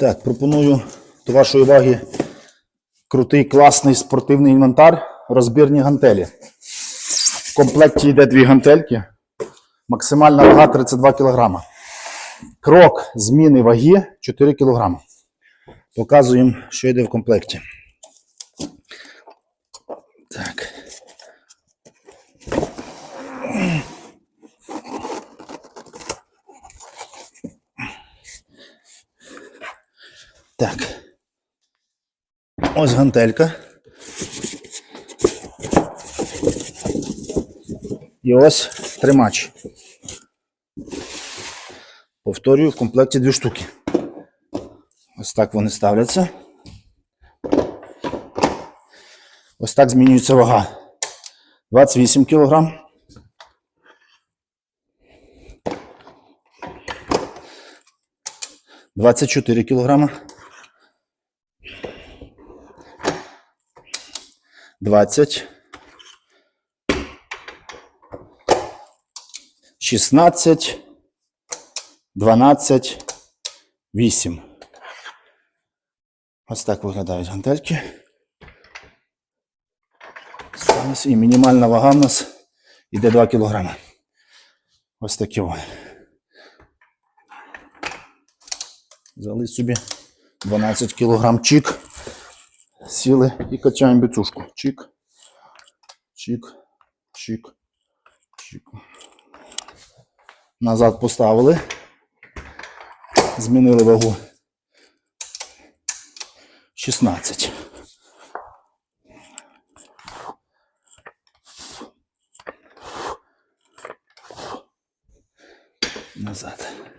Так, пропоную до вашої уваги крутий, класний спортивний інвентар, розбірні гантелі. В комплекті йде дві гантельки, максимальна вага 32 кг. Крок зміни ваги 4 кг. Показуємо, що йде в комплекті. Так. Ось гантелька. І ось тримач. Повторюю, в комплекті дві штуки. Ось так вони ставляться. Ось так змінюється вага. 28 кг. Двадцять чотири кілограма. Двадцять. Шістнадцять. Дванадцять. Вісім. Ось так виглядають гантельки. І мінімальна вага в нас іде 2 кг. Ось такі вони. Взяли собі 12 кг чик. Сіли і качаємо біцушку. Чик. Чик. Чик. Чик. Назад поставили. Змінили вагу. 16. Назад.